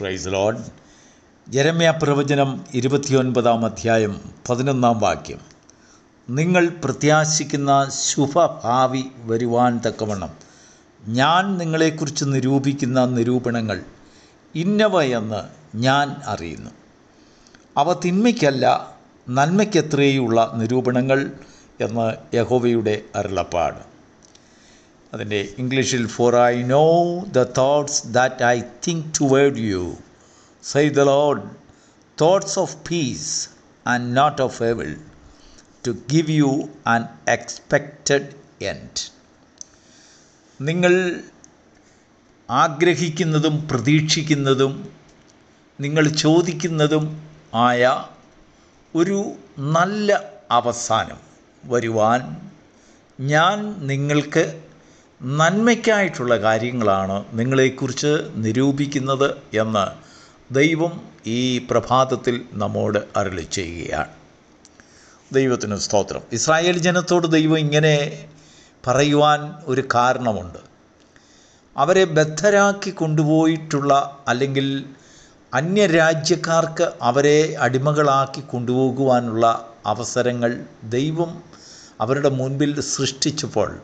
Price load Jeremiah പ്രവചനം ഇരുപത്തിയൊൻപതാം അധ്യായം പതിനൊന്നാം വാക്യം. നിങ്ങൾ പ്രത്യാശിക്കുന്ന ശുഭഭാവി വരുവാൻ തക്കവണ്ണം. ഞാൻ നിങ്ങളെക്കുറിച്ച് നിരൂപിക്കുന്ന നിരൂപണങ്ങൾ ഇന്നവയെന്ന് ഞാൻ അറിയുന്നു. അവ തിന്മയ്ക്കല്ല നന്മയ്ക്കെത്രയുള്ള നിരൂപണങ്ങൾ എന്ന് യഹോവയുടെ അരുളപ്പാട്. അതിന്റെ ഇംഗ്ലീഷിൽ for I know the thoughts that I think toward you saith the Lord thoughts of peace and not of evil to give you an expected end നിങ്ങൾ ആഗ്രഹിക്കുന്നതും പ്രതീക്ഷിക്കുന്നതും നിങ്ങൾ ചോദിക്കുന്നതും ആയ ഒരു നല്ല അവസാനം വരുവാൻ ഞാൻ നിങ്ങൾക്ക് നന്മയ്ക്കായിട്ടുള്ള കാര്യങ്ങളാണ് നിങ്ങളെക്കുറിച്ച് നിരൂപിക്കുന്നത് എന്ന് ദൈവം ഈ പ്രഭാതത്തിൽ നമ്മോട് അരളി ചെയ്യുകയാണ്. ദൈവത്തിന് സ്തോത്രം. ഇസ്രായേൽ ജനത്തോട് ദൈവം ഇങ്ങനെ പറയുവാൻ ഒരു കാരണമുണ്ട്. അവരെ ബദ്ധരാക്കി കൊണ്ടുപോയിട്ടുള്ള അല്ലെങ്കിൽ അന്യരാജ്യക്കാർക്ക് അവരെ അടിമകളാക്കി കൊണ്ടുപോകുവാനുള്ള അവസരങ്ങൾ ദൈവം അവരുടെ മുൻപിൽ സൃഷ്ടിച്ചപ്പോൾ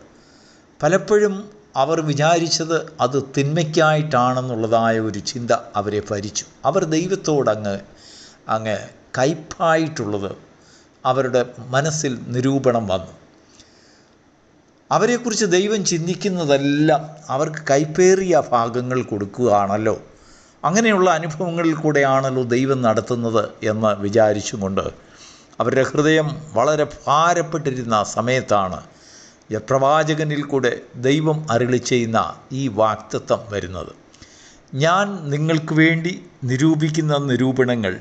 പലപ്പോഴും അവർ വിചാരിച്ചത് അത് തിന്മയ്ക്കായിട്ടാണെന്നുള്ളതായ ഒരു ചിന്ത അവരെ ഭരിച്ചു. അവർ ദൈവത്തോടങ്ങ് അങ്ങ് കയ്പായിട്ടുള്ളത് അവരുടെ മനസ്സിൽ നിരൂപണം വന്നു. അവരെക്കുറിച്ച് ദൈവം ചിന്തിക്കുന്നതെല്ലാം അവർക്ക് കൈപ്പേറിയ ഭാഗങ്ങൾ കൊടുക്കുകയാണല്ലോ. അങ്ങനെയുള്ള അനുഭവങ്ങളിൽ കൂടെയാണല്ലോ ദൈവം നടത്തുന്നത് എന്ന് വിചാരിച്ചുകൊണ്ട് അവരുടെ ഹൃദയം വളരെ ഭാരപ്പെട്ടിരുന്ന സമയത്താണ് പ്രവാചകനിൽ കൂടെ ദൈവം അരുളി ചെയ്യുന്ന ഈ വാക്തത്വം വരുന്നത്. ഞാൻ നിങ്ങൾക്ക് വേണ്ടി നിരൂപിക്കുന്ന നിരൂപണങ്ങൾ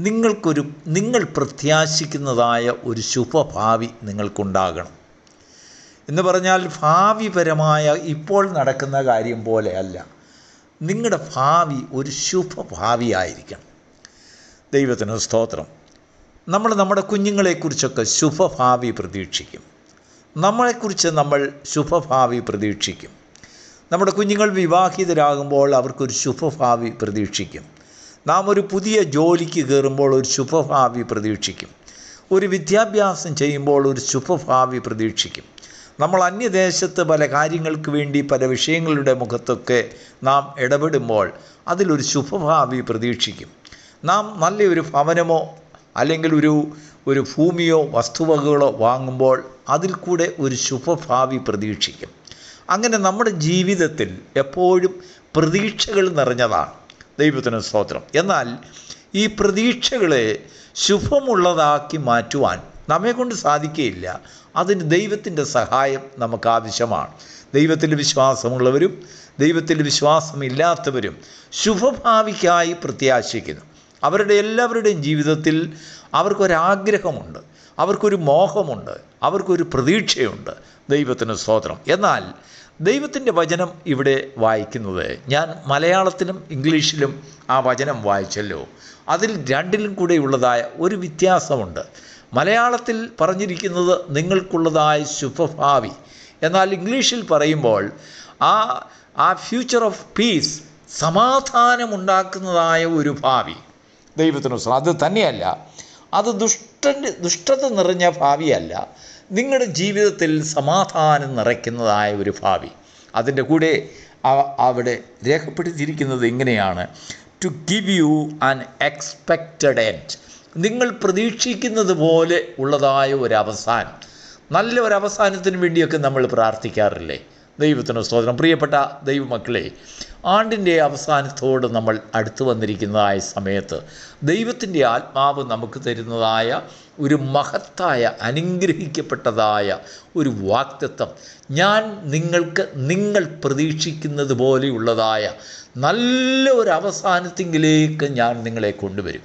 നിങ്ങൾക്കൊരു നിങ്ങൾ പ്രത്യാശിക്കുന്നതായ ഒരു ശുഭഭാവി നിങ്ങൾക്കുണ്ടാകണം. എന്ന് പറഞ്ഞാൽ ഭാവിപരമായ ഇപ്പോൾ നടക്കുന്ന കാര്യം പോലെയല്ല നിങ്ങളുടെ ഭാവി ഒരു ശുഭഭാവിയായിരിക്കണം. ദൈവത്തിന് സ്തോത്രം. നമ്മൾ നമ്മുടെ കുഞ്ഞുങ്ങളെക്കുറിച്ചൊക്കെ ശുഭഭാവി പ്രതീക്ഷിക്കും. നമ്മളെക്കുറിച്ച് നമ്മൾ ശുഭഭാവി പ്രതീക്ഷിക്കും. നമ്മുടെ കുഞ്ഞുങ്ങൾ വിവാഹിതരാകുമ്പോൾ അവർക്കൊരു ശുഭഭാവി പ്രതീക്ഷിക്കും. നാം ഒരു പുതിയ ജോലിക്ക് കയറുമ്പോൾ ഒരു ശുഭഭാവി പ്രതീക്ഷിക്കും. ഒരു വിദ്യാഭ്യാസം ചെയ്യുമ്പോൾ ഒരു ശുഭഭാവി പ്രതീക്ഷിക്കും. നമ്മൾ അന്യദേശത്ത് പല കാര്യങ്ങൾക്ക് വേണ്ടി പല വിഷയങ്ങളുടെ മുഖത്തൊക്കെ നാം ഇടപെടുമ്പോൾ അതിലൊരു ശുഭഭാവി പ്രതീക്ഷിക്കും. നാം നല്ലൊരു ഭവനമോ അല്ലെങ്കിൽ ഒരു ഒരു ഭൂമിയോ വസ്തുവകകളോ വാങ്ങുമ്പോൾ അതിൽ കൂടെ ഒരു ശുഭഭാവി പ്രതീക്ഷിക്കും. അങ്ങനെ നമ്മുടെ ജീവിതത്തിൽ എപ്പോഴും പ്രതീക്ഷകൾ നിറഞ്ഞതാണ്. ദൈവത്തിന് സ്തോത്രം. എന്നാൽ ഈ പ്രതീക്ഷകളെ ശുഭമുള്ളതാക്കി മാറ്റുവാൻ നമ്മെക്കൊണ്ട് സാധിക്കുകയില്ല. അതിന് ദൈവത്തിന്റെ സഹായം നമുക്ക് ആവശ്യമാണ് ദൈവത്തിൽ വിശ്വാസമുള്ളവരും ദൈവത്തിൽ വിശ്വാസമില്ലാത്തവരും ശുഭഭാവിക്കായി പ്രത്യാശിക്കുന്നു. അവരുടെ എല്ലാവരുടെയും ജീവിതത്തിൽ അവർക്കൊരാഗ്രഹമുണ്ട് അവർക്കൊരു മോഹമുണ്ട് അവർക്കൊരു പ്രതീക്ഷയുണ്ട്. ദൈവത്തിന് സ്തോത്രം. എന്നാൽ ദൈവത്തിന്റെ വചനം ഇവിടെ വായിക്കുന്നത് ഞാൻ മലയാളത്തിലും ഇംഗ്ലീഷിലും ആ വചനം വായിച്ചല്ലോ. അതിൽ രണ്ടിലും കൂടെയുള്ളതായ ഒരു വ്യത്യാസമുണ്ട്. മലയാളത്തിൽ പറഞ്ഞിരിക്കുന്നത് നിങ്ങൾക്കുള്ളതായ ശുഭഭാവി. എന്നാൽ ഇംഗ്ലീഷിൽ പറയുമ്പോൾ ആ ആ ഫ്യൂച്ചർ ഓഫ് പീസ് സമാധാനമുണ്ടാക്കുന്നതായ ഒരു ഭാവി. ദൈവത്തിന് അത് തന്നെയല്ല. അത് ദുഷ്ടന്റെ ദുഷ്ടത നിറഞ്ഞ ഭാവിയല്ല. നിങ്ങളുടെ ജീവിതത്തിൽ സമാധാനം നിറയ്ക്കുന്നതായ ഒരു ഭാവി. അതിന്റെ കൂടെ അവിടെ രേഖപ്പെടുത്തിയിരിക്കുന്നത് ഇങ്ങനെയാണ്. To give you an expected end നിങ്ങൾ പ്രതീക്ഷിക്കുന്നത് പോലെ ഉള്ളതായ ഒരു അവസാനം. നല്ല ഒരു അവസാനത്തിന് വേണ്ടിയൊക്കെ നമ്മൾ പ്രാർത്ഥിക്കാറില്ലേ? ദൈവത്തിന് സ്തോത്രം. പ്രിയപ്പെട്ട ദൈവമക്കളെ ആണ്ടിന്റെ അവസാനത്തോട് നമ്മൾ അടുത്തു വന്നിരിക്കുന്നതായ സമയത്ത് ദൈവത്തിന്റെ ആത്മാവ് നമുക്ക് തരുന്നതായ ഒരു മഹത്തായ അനുഗ്രഹിക്കപ്പെട്ടതായ ഒരു വാക്തത്വം ഞാൻ നിങ്ങൾക്ക് നിങ്ങൾ പ്രതീക്ഷിക്കുന്നത് പോലെയുള്ളതായ നല്ല ഒരു അവസാനത്തെങ്കിലേക്ക് ഞാൻ നിങ്ങളെ കൊണ്ടുവരും.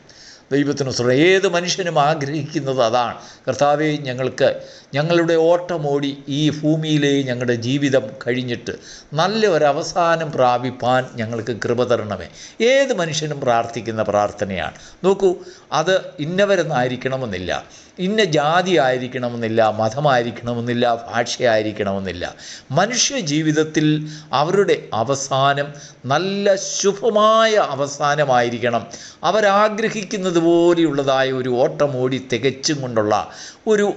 ദൈവത്തിന് ഏത് മനുഷ്യനും ആഗ്രഹിക്കുന്നത് അതാണ്. കർത്താവെ ഞങ്ങൾക്ക് ഞങ്ങളുടെ ഓട്ടമോടി ഈ ഭൂമിയിലെ ഞങ്ങളുടെ ജീവിതം കഴിഞ്ഞിട്ട് നല്ല അവസാനം പ്രാപിപ്പാൻ ഞങ്ങൾക്ക് കൃപ തരണമേ. ഏത് മനുഷ്യനും പ്രാർത്ഥിക്കുന്ന പ്രാർത്ഥനയാണ്. നോക്കൂ അത് ഇന്നവരെന്നായിരിക്കണമെന്നില്ല. ഇന്ന ജാതി ആയിരിക്കണമെന്നില്ല മതമായിരിക്കണമെന്നില്ല ഭാഷയായിരിക്കണമെന്നില്ല. മനുഷ്യ ജീവിതത്തിൽ അവരുടെ അവസാനം നല്ല ശുഭമായ അവസാനമായിരിക്കണം. അവരാഗ്രഹിക്കുന്നത് പോലെയുള്ളതായ ഒരു ഓട്ടമോടി തികച്ചും കൊണ്ടുള്ള ഒരു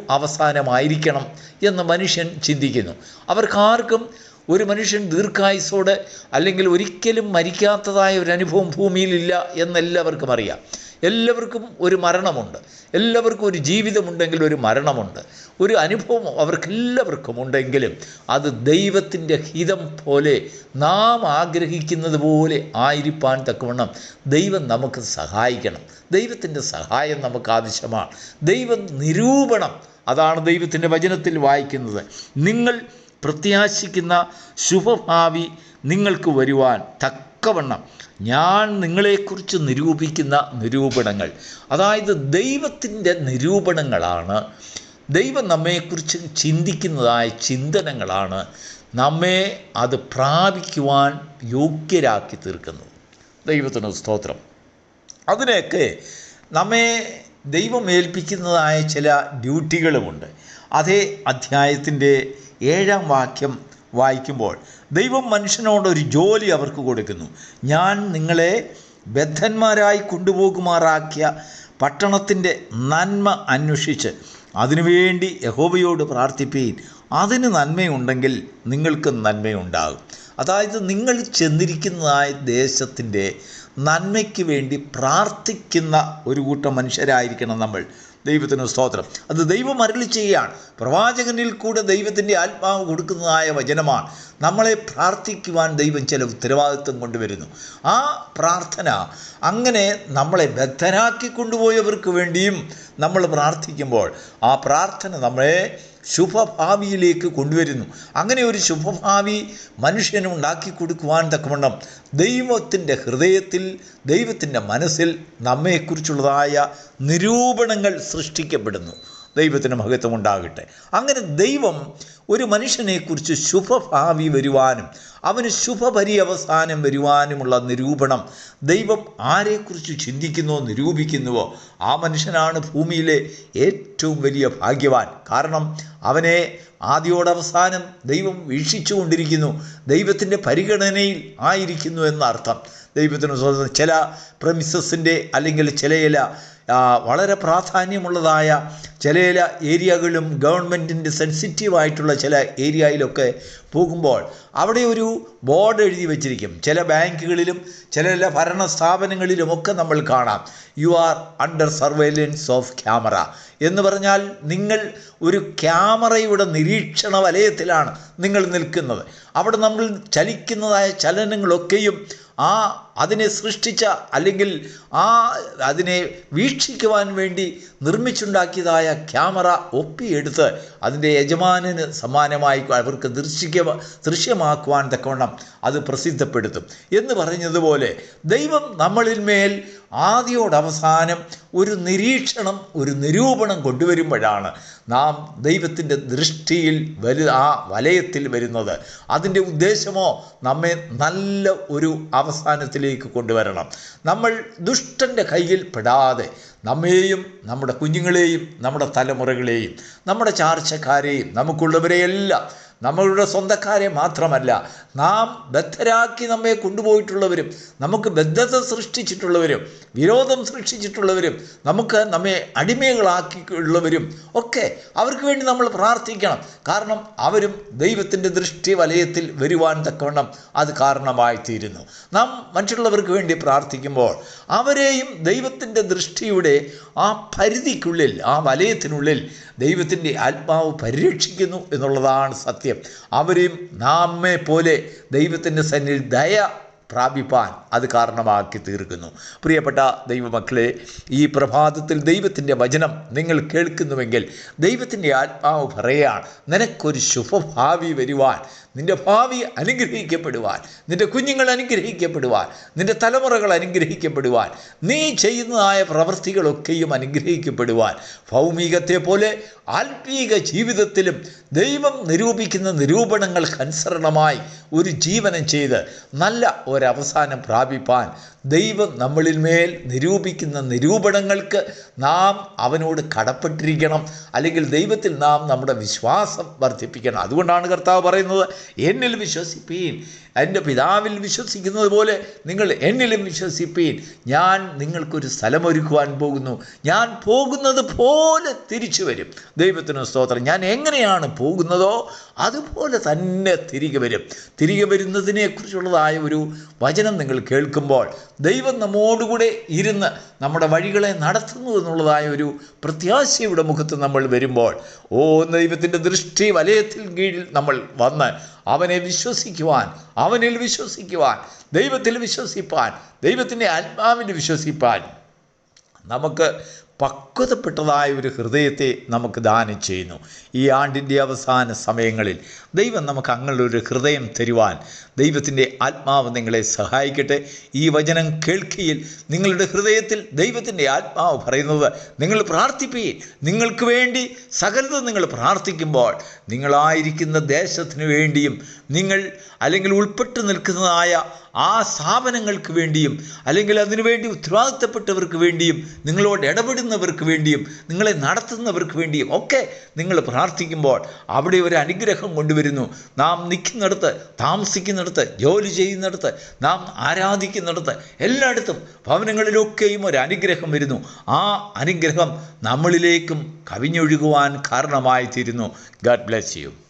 അവസാനമായിരിക്കണം എന്ന് മനുഷ്യൻ ചിന്തിക്കുന്നു. അവർക്കാർക്കും ഒരു മനുഷ്യൻ ദീർഘായുസോടെ അല്ലെങ്കിൽ ഒരിക്കലും മരിക്കാത്തതായ ഒരു അനുഭവം ഭൂമിയിലില്ല എന്നെല്ലാവർക്കും അറിയാം. എല്ലാവർക്കും ഒരു മരണമുണ്ട്. എല്ലാവർക്കും ഒരു ജീവിതമുണ്ടെങ്കിൽ ഒരു മരണമുണ്ട്. ഒരു അനുഭവം അവർക്കെല്ലാവർക്കും ഉണ്ടെങ്കിലും അത് ദൈവത്തിന്റെ ഹിതം പോലെ നാം ആഗ്രഹിക്കുന്നത് പോലെ ആയിരിക്കാൻ തക്കവണ്ണം ദൈവം നമുക്ക് സഹായിക്കണം. ദൈവത്തിന്റെ സഹായം നമുക്ക് ആവശ്യമാണ്. ദൈവം നിരൂപണം അതാണ് ദൈവത്തിന്റെ വചനത്തിൽ വായിക്കുന്നത്. നിങ്ങൾ പ്രത്യാശിക്കുന്ന ശുഭഭാവി നിങ്ങൾക്ക് വരുവാൻ തക്കവണ്ണം ഞാൻ നിങ്ങളെക്കുറിച്ച് നിരൂപിക്കുന്ന നിരൂപണങ്ങൾ. അതായത് ദൈവത്തിന്റെ നിരൂപണങ്ങളാണ്. ദൈവം നമ്മെക്കുറിച്ച് ചിന്തിക്കുന്നതായ ചിന്തനങ്ങളാണ് നമ്മെ അത് പ്രാപിക്കുവാൻ യോഗ്യരാക്കി തീർക്കുന്നത്. ദൈവത്തിന് സ്തോത്രം. അതിനെയൊക്കെ നമ്മെ ദൈവം ഏൽപ്പിക്കുന്നതായ ചില ഡ്യൂട്ടികളുമുണ്ട്. അതേ അധ്യായത്തിന്റെ ഏഴാം വാക്യം വായിക്കുമ്പോൾ ദൈവം മനുഷ്യനോട് ഒരു ജോലി അവർക്ക് കൊടുക്കുന്നു. ഞാൻ നിങ്ങളെ ബദ്ധന്മാരായി കൊണ്ടുപോകുമാറാക്കിയ പട്ടണത്തിന്റെ നന്മ അന്വേഷിച്ച് അതിനുവേണ്ടി യഹോബയോട് പ്രാർത്ഥിപ്പീൻ. അതിന് നന്മയുണ്ടെങ്കിൽ നിങ്ങൾക്ക് നന്മയുണ്ടാകും. അതായത് നിങ്ങൾ ചെന്നിരിക്കുന്നതായ ദേശത്തിന്റെ നന്മയ്ക്ക് വേണ്ടി പ്രാർത്ഥിക്കുന്ന ഒരു കൂട്ടം മനുഷ്യരായിരിക്കണം നമ്മൾ. ദൈവത്തിന് സ്തോത്രം. അത് ദൈവം അരളി ചെയ്യുകയാണ്. പ്രവാചകനിൽ കൂടെ ദൈവത്തിന്റെ ആത്മാവ് കൊടുക്കുന്നതായ വചനമാണ്. നമ്മളെ പ്രാർത്ഥിക്കുവാൻ ദൈവം ചില ഉത്തരവാദിത്വം കൊണ്ടുവരുന്നു. ആ പ്രാർത്ഥന അങ്ങനെ നമ്മളെ ബദ്ധരാക്കി കൊണ്ടുപോയവർക്ക് വേണ്ടിയും നമ്മൾ പ്രാർത്ഥിക്കുമ്പോൾ ആ പ്രാർത്ഥന നമ്മളെ ശുഭഭാവിയിലേക്ക് കൊണ്ടുവരുന്നു. അങ്ങനെ ഒരു ശുഭഭാവി മനുഷ്യന് ഉണ്ടാക്കി കൊടുക്കുവാൻ തക്കവണ്ണം ദൈവത്തിന്റെ ഹൃദയത്തിൽ ദൈവത്തിന്റെ മനസ്സിൽ നമ്മെക്കുറിച്ചുള്ളതായ നിരൂപണങ്ങൾ സൃഷ്ടിക്കപ്പെടുന്നു. ദൈവത്തിന് മഹത്വം ഉണ്ടാകട്ടെ. അങ്ങനെ ദൈവം ഒരു മനുഷ്യനെക്കുറിച്ച് ശുഭഭാവി വരുവാനും അവന് ശുഭപര്യവസാനം വരുവാനുമുള്ള നിരൂപണം ദൈവം ആരെക്കുറിച്ച് ചിന്തിക്കുന്നുവോ നിരൂപിക്കുന്നുവോ? ആ മനുഷ്യനാണ് ഭൂമിയിലെ ഏറ്റവും വലിയ ഭാഗ്യവാൻ. കാരണം അവനെ ആദ്യോടവസാനം ദൈവം വീക്ഷിച്ചുകൊണ്ടിരിക്കുന്നു. ദൈവത്തിന്റെ പരിഗണനയിൽ ആയിരിക്കുന്നു എന്നർത്ഥം. ദൈവത്തിന് സ്വന്തം ചില പ്രമിസസിന്റെ അല്ലെങ്കിൽ ചില ചില വളരെ പ്രാധാന്യമുള്ളതായ ചില ചില ഏരിയകളും ഗവൺമെന്റിന്റെ സെൻസിറ്റീവായിട്ടുള്ള ചില ഏരിയയിലൊക്കെ പോകുമ്പോൾ അവിടെ ഒരു ബോർഡ് എഴുതി വച്ചിരിക്കും. ചില ബാങ്കുകളിലും ചില ചില ഭരണ സ്ഥാപനങ്ങളിലുമൊക്കെ നമ്മൾ കാണാം. You are under surveillance of camera എന്ന് പറഞ്ഞാൽ നിങ്ങൾ ഒരു ക്യാമറയുടെ നിരീക്ഷണ വലയത്തിലാണ് നിങ്ങൾ നിൽക്കുന്നത്. അവിടെ നമ്മൾ ചലിക്കുന്നതായ ചലനങ്ങളൊക്കെയും ആ അതിനെ സൃഷ്ടിച്ച അല്ലെങ്കിൽ ആ അതിനെ വീക്ഷിക്കുവാൻ വേണ്ടി നിർമ്മിച്ചുണ്ടാക്കിയതായ ക്യാമറ ഒപ്പിയെടുത്ത് അതിന്റെ യജമാനന് സമാനമായി അവർക്ക് ദൃശ്യ ദൃശ്യമാക്കുവാൻ തക്കവണ്ണം അത് പ്രസിദ്ധപ്പെടുത്തും. എന്ന് പറഞ്ഞതുപോലെ ദൈവം നമ്മളിന്മേൽ ആദ്യോടവസാനം ഒരു നിരീക്ഷണം ഒരു നിരൂപണം കൊണ്ടുവരുമ്പോഴാണ് നാം ദൈവത്തിന്റെ ദൃഷ്ടിയിൽ വരു ആ വലയത്തിൽ വരുന്നത്. അതിന്റെ ഉദ്ദേശമോ നമ്മെ നല്ല ഒരു അവസാനത്തിലേക്ക് കൊണ്ടുവരണം. നമ്മൾ ദുഷ്ടന്റെ കയ്യിൽ പെടാതെ നമ്മെയും നമ്മുടെ കുഞ്ഞുങ്ങളെയും നമ്മുടെ തലമുറകളെയും നമ്മുടെ ചാർച്ചക്കാരെയും നമുക്കുള്ളവരെയെല്ലാം നമ്മളുടെ സ്വന്തക്കാരെ മാത്രമല്ല നാം ബദ്ധരാക്കി നമ്മെ കൊണ്ടുപോയിട്ടുള്ളവരും നമുക്ക് ബദ്ധത സൃഷ്ടിച്ചിട്ടുള്ളവരും വിരോധം സൃഷ്ടിച്ചിട്ടുള്ളവരും നമുക്ക് നമ്മെ അടിമകളാക്കി ഉള്ളവരും ഒക്കെ അവർക്ക് വേണ്ടി നമ്മൾ പ്രാർത്ഥിക്കണം. കാരണം അവരും ദൈവത്തിന്റെ ദൃഷ്ടി വലയത്തിൽ വരുവാൻ തക്കവണ്ണം അത് കാരണമായി തീരുന്നു. നാം മറ്റുള്ളവർക്ക് വേണ്ടി പ്രാർത്ഥിക്കുമ്പോൾ അവരെയും ദൈവത്തിന്റെ ദൃഷ്ടിയുടെ ആ പരിധിക്കുള്ളിൽ ആ വലയത്തിനുള്ളിൽ ദൈവത്തിന്റെ ആത്മാവ് പരിരക്ഷിക്കുന്നു എന്നുള്ളതാണ് സത്യം. അവരെയും നാമെ പോലെ ദൈവത്തിന്റെ സന്നിൽ ദയ പ്രാപിപ്പാൻ അത് കാരണമാക്കി തീർക്കുന്നു. പ്രിയപ്പെട്ട ദൈവമക്കളെ ഈ പ്രഭാതത്തിൽ ദൈവത്തിന്റെ വചനം നിങ്ങൾ കേൾക്കുന്നുവെങ്കിൽ ദൈവത്തിന്റെ ആത്മാവ് പറയുകയാണ് നിനക്കൊരു ശുഭഭാവി വരുവാൻ നിന്റെ ഭാവി അനുഗ്രഹിക്കപ്പെടുവാൻ നിന്റെ കുഞ്ഞുങ്ങൾ അനുഗ്രഹിക്കപ്പെടുവാൻ നിന്റെ തലമുറകൾ അനുഗ്രഹിക്കപ്പെടുവാൻ നീ ചെയ്യുന്നതായ പ്രവൃത്തികളൊക്കെയും അനുഗ്രഹിക്കപ്പെടുവാൻ. ഭൗമികത്തെ പോലെ ആത്മീക ജീവിതത്തിലും ദൈവം നിരൂപിക്കുന്ന നിരൂപണങ്ങൾക്കനുസരണമായി ഒരു ജീവനം ചെയ്ത് നല്ല ഒരവസാനം പ്രാപിപ്പാൻ ദൈവം നമ്മളിന്മേൽ നിരൂപിക്കുന്ന നിരൂപണങ്ങൾക്ക് നാം അവനോട് കടപ്പെട്ടിരിക്കണം. അല്ലെങ്കിൽ ദൈവത്തിൽ നാം നമ്മുടെ വിശ്വാസം വർദ്ധിപ്പിക്കണം. അതുകൊണ്ടാണ് കർത്താവ് പറയുന്നത് എന്നിൽ വിശ്വസിപ്പീൻ. എന്റെ പിതാവിൽ വിശ്വസിക്കുന്നത് പോലെ നിങ്ങൾ എന്നിലും വിശ്വസിപ്പീൻ. ഞാൻ നിങ്ങൾക്കൊരു സ്ഥലമൊരുക്കുവാൻ പോകുന്നു. ഞാൻ പോകുന്നത് പോലെ തിരിച്ചു വരും. ദൈവത്തിന് സ്തോത്രം. ഞാൻ എങ്ങനെയാണ് പോകുന്നതോ അതുപോലെ തന്നെ തിരികെ വരും. തിരികെ വരുന്നതിനെക്കുറിച്ചുള്ളതായ ഒരു വചനം നിങ്ങൾ കേൾക്കുമ്പോൾ ദൈവം നമ്മോടുകൂടെ ഇരുന്ന് നമ്മുടെ വഴികളെ നടത്തുന്നു എന്നുള്ളതായ ഒരു പ്രത്യാശയുടെ മുഖത്ത് നമ്മൾ വരുമ്പോൾ ഓ ദൈവത്തിന്റെ ദൃഷ്ടി വലയത്തിൽ കീഴിൽ നമ്മൾ വന്ന് അവനെ വിശ്വസിക്കുവാൻ അവനിൽ വിശ്വസിക്കുവാൻ ദൈവത്തിൽ വിശ്വസിപ്പാൻ ദൈവത്തിന്റെ ആത്മാവിൽ വിശ്വസിപ്പാൻ. നമുക്ക് പക്വതപ്പെട്ടതായ ഒരു ഹൃദയത്തെ നമുക്ക് ദാനം ചെയ്യുന്നു. ഈ ആണ്ടിന്റെ അവസാന സമയങ്ങളിൽ ദൈവം നമുക്ക് അങ്ങനെയൊരു ഹൃദയം തരുവാൻ ദൈവത്തിന്റെ ആത്മാവ് നിങ്ങളെ സഹായിക്കട്ടെ. ഈ വചനം കേൾക്കുകയിൽ നിങ്ങളുടെ ഹൃദയത്തിൽ ദൈവത്തിന്റെ ആത്മാവ് പറയുന്നത് നിങ്ങൾ പ്രാർത്ഥിപ്പീൻ. നിങ്ങൾക്ക് വേണ്ടി സകലതും നിങ്ങൾ പ്രാർത്ഥിക്കുമ്പോൾ നിങ്ങളായിരിക്കുന്ന ദേശത്തിനു വേണ്ടിയും നിങ്ങൾ അല്ലെങ്കിൽ ഉൾപ്പെട്ടു നിൽക്കുന്നതായ ആ സ്ഥാപനങ്ങൾക്ക് വേണ്ടിയും അല്ലെങ്കിൽ അതിനുവേണ്ടി ഉത്തരവാദിത്തപ്പെട്ടവർക്ക് വേണ്ടിയും നിങ്ങളോട് ഇടപെടുന്നവർക്ക് വേണ്ടിയും നിങ്ങളെ നടത്തുന്നവർക്ക് വേണ്ടിയും ഒക്കെ നിങ്ങൾ പ്രാർത്ഥിക്കുമ്പോൾ അവിടെ ഒരു അനുഗ്രഹം കൊണ്ടുവരുന്നു. നാം നിൽക്കുന്നിടത്ത് താമസിക്കുന്നിടത്ത് ജോലി ചെയ്യുന്നിടത്ത് നാം ആരാധിക്കുന്നിടത്ത് എല്ലായിടത്തും ഭവനങ്ങളിലൊക്കെയും ഒരു അനുഗ്രഹം വരുന്നു. ആ അനുഗ്രഹം നമ്മളിലേക്കും കവിഞ്ഞൊഴുകുവാൻ കാരണമായി തീരുന്നു ഗാഡ് ബ്ലെസ് യു